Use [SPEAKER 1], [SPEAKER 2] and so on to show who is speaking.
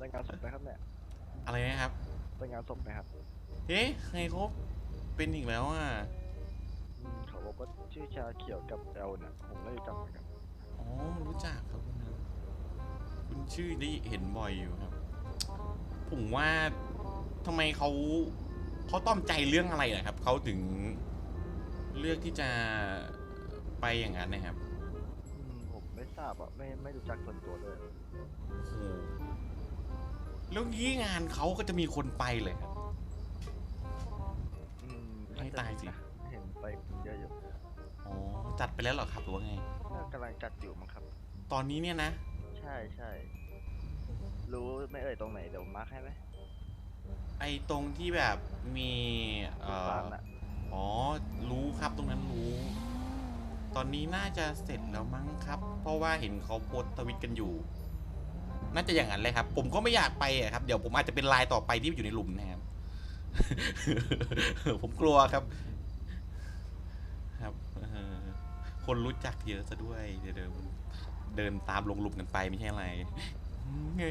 [SPEAKER 1] ไปงานศพไหมครับเนี่ย
[SPEAKER 2] อะไรนะครับ
[SPEAKER 1] ไปงานศพไหมครับ
[SPEAKER 2] เฮ้ยใครเขาเป็นอีกแล้วอะ
[SPEAKER 1] อืมเขาบอกว่าชื่อชาเขียวกับแอลน่ะผมไม่รู้จักเหมือนกัน
[SPEAKER 2] อ๋อรู้จักครับคุณนะคุณชื่อได้เห็นบ่อยอยู่ครับ ผมว่าทำไมเขาเขาต้อมใจเรื่องอะไรนะครับเขาถึงเลือกที่จะไปอย่างนั้นนะครับ
[SPEAKER 1] อืมผมไม่ทราบอะไม่ไม่รู้จักส่วนตัวเลย
[SPEAKER 2] โอ้โห แล้วงี้งานเขาก็จะมีคนไปเลยครับ
[SPEAKER 1] อืม
[SPEAKER 2] ให้ตายสิ
[SPEAKER 1] นะเห็นไปคนเยอะอยู่
[SPEAKER 2] อ๋อจัดไปแล้วเหรอครับหรือว่าไง
[SPEAKER 1] น่ากำลังจัดอยู่มั้งครับ
[SPEAKER 2] ตอนนี้เนี่ยนะ
[SPEAKER 1] ใช่ใช่รู้ไม่เอ่ยตรงไหนเดี๋ยวมาร์คให้ไหม
[SPEAKER 2] ไอ้ตรงที่แบบมีเอ่อ
[SPEAKER 1] ฟาร์มน่ะ
[SPEAKER 2] อ๋อ รู้ครับตรงนั้นรู้ ตอนนี้น่าจะเสร็จแล้วมั้งครับ เพราะว่าเห็นเขาโพสต์ทวิตกันอยู่ น่าจะอย่างนั้นเลยครับ ผมก็ไม่อยากไปอะครับ เดี๋ยวผมอาจจะเป็นลายต่อไปที่อยู่ในหลุมนะครับ ผมกลัวครับ ครับคนรู้จักเยอะซะด้วย เดี๋ยวเดินตามลงหลุมกันไปไม่ใช่อะไรไง